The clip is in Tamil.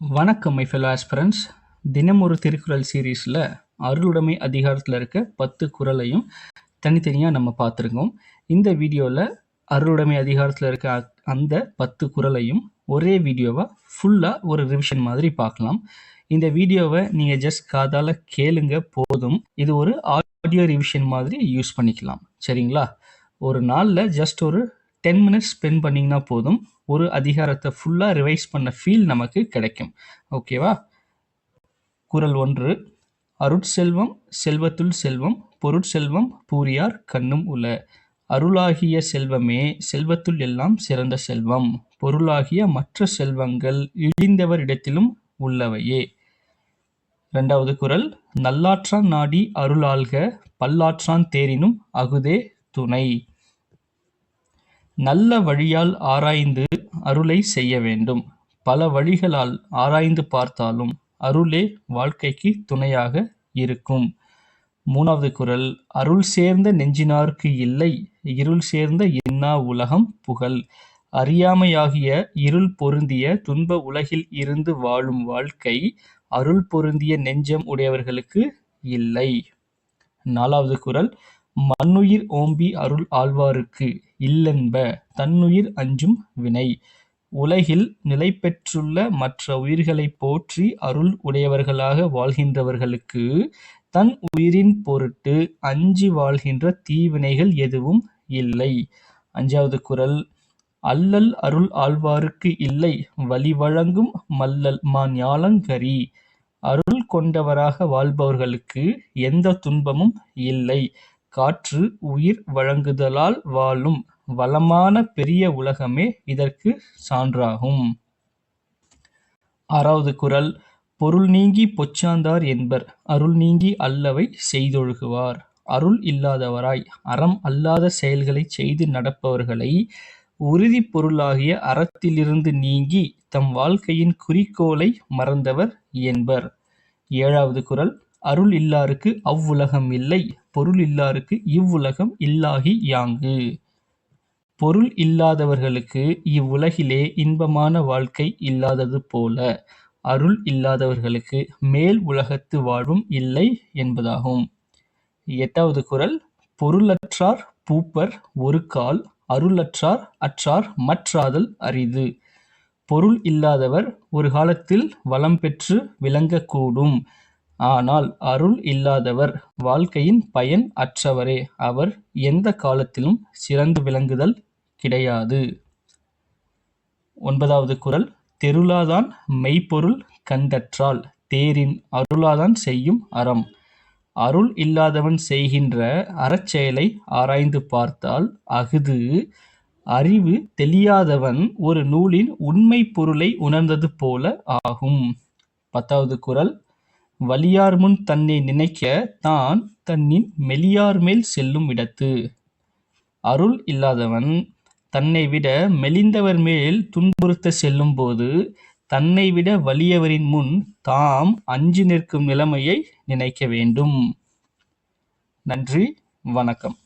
வணக்கம் மை ஃபெலோ ஆஸ்பிரன்ஸ் தினம் ஒரு திருக்குறள் சீரீஸில் அருளுடைமை அதிகாரத்தில் இருக்க பத்து குறளையும் தனித்தனியாக நம்ம பார்த்துருக்கோம். இந்த வீடியோவில் அருளுடைமை அதிகாரத்தில் இருக்க அந்த பத்து குறளையும் ஒரே வீடியோவாக ஃபுல்லாக ஒரு ரிவிஷன் மாதிரி பார்க்கலாம். இந்த வீடியோவை நீங்கள் ஜஸ்ட் காதால் கேளுங்க போதும். இது ஒரு ஆடியோ ரிவிஷன் மாதிரி யூஸ் பண்ணிக்கலாம். சரிங்களா? ஒரு நாளில் ஜஸ்ட் ஒரு டென் மினிட்ஸ் ஸ்பெண்ட் பண்ணிங்கன்னா போதும். ஒரு அதிகாரத்தை ஃபுல்லாக ரிவைஸ் பண்ண ஃபீல் நமக்கு கிடைக்கும். ஓகேவா குறள் ஒன்று. அருட்செல்வம் செல்வத்துள் செல்வம் பொருட்செல்வம் பூரியார் கண்ணும் உல. அருளாகிய செல்வமே செல்வத்துள் எல்லாம் சிறந்த செல்வம். பொருளாகிய மற்ற செல்வங்கள் இழிந்தவரிடத்திலும் உள்ளவையே. இரண்டாவது குறள் நல்லாற்றான் நாடி அருளாள்க பல்லாற்றான் தேரினும் அகுதே துணை. நல்ல வழியால் ஆராய்ந்து அருளை செய்ய வேண்டும். பல வழிகளால் ஆராய்ந்து பார்த்தாலும் அருளே வாழ்க்கைக்கு துணையாக இருக்கும். மூணாவது குறள் அருள் சேர்ந்த நெஞ்சினார்க்கு இல்லை இருள் சேர்ந்த இன்னா உலகம் புகழ். அறியாமையாகிய இருள் பொருந்திய துன்ப உலகில் இருந்து வாழும் வாழ்க்கை அருள் பொருந்திய நெஞ்சம் உடையவர்களுக்கு இல்லை. நாலாவது குரல் மண்ணுயிர் ஓம்பி அருள் ஆழ்வாருக்கு இல்லென்ப தன்னுயிர் அஞ்சும் வினை. உலகில் நிலை பெற்றுள்ள மற்ற உயிர்களைப் போற்றி அருள் உடையவர்களாக வாழ்கின்றவர்களுக்கு தன் உயிரின் பொருட்டு அஞ்சி வாழ்கின்ற தீவினைகள் எதுவும் இல்லை. அஞ்சாவது குறள் அல்லல் அருள் ஆழ்வாருக்கு இல்லை வழி வழங்கும் மல்லல் மாஞாலங்கரி அருள் கொண்டவராக வாழ்பவர்களுக்கு எந்த துன்பமும் இல்லை. காற்று உயிர் வழங்குதலால் வாழும் வளமான பெரிய உலகமே இதற்கு சான்றாகும். ஆறாவது குறள் பொருள் நீங்கி பொச்சாந்தார் என்பர் அருள் நீங்கி அல்லவை செய்தொழுகுவார். அருள் இல்லாதவராய் அறம் அல்லாத செயல்களை செய்து நடப்பவர்களை உறுதி பொருளாகிய அறத்திலிருந்து நீங்கி தம் வாழ்க்கையின் குறிக்கோளை மறந்தவர் என்பர். ஏழாவது குறள் அருள் இல்லாருக்கு அவ்வுலகம் இல்லை. பொருள் இல்லாருக்கு இவ்வுலகம் இல்லாகி யாங்கு. பொருள் இல்லாதவர்களுக்கு இவ்வுலகிலே இன்பமான வாழ்க்கை இல்லாதது போல அருள் இல்லாதவர்களுக்கு மேல் உலகத்து வாழ்வும் இல்லை என்பதாகும். எட்டாவது குரல் பொருளற்றார் பூப்பர் ஒரு கால் அருளற்றார் அற்றார் மற்றாதல் அரிது. பொருள் இல்லாதவர் ஒரு காலத்தில் வளம் பெற்று விளங்கக்கூடும். ஆனால் அருள் இல்லாதவர் வாழ்க்கையின் பயன் அற்றவரே. அவர் எந்த காலத்திலும் சிறந்து விளங்குதல் கிடையாது. ஒன்பதாவது குரல் தெருளாதான் மெய்ப்பொருள் கண்டற்றால் தேரின் அருளாதான் செய்யும் அறம். அருள் இல்லாதவன் செய்கின்ற அறச்செயலை ஆராய்ந்து பார்த்தால் அஃது அறிவு தெளியாதவன் ஒரு நூலின் உண்மை பொருளை உணர்ந்தது போல ஆகும். பத்தாவது குரல் வலியார் முன் தன்னை நினைக்க தான் தன்னின் மெலியார் மேல் செல்லும் இடத்து. அருள் இல்லாதவன் தன்னை விட மெலிந்தவர் மேல் துன்புறுத்த செல்லும்போது தன்னை விட வலியவரின் முன் தாம் அஞ்சி நிற்கும் நிலைமையை நினைக்க வேண்டும். நன்றி வணக்கம்.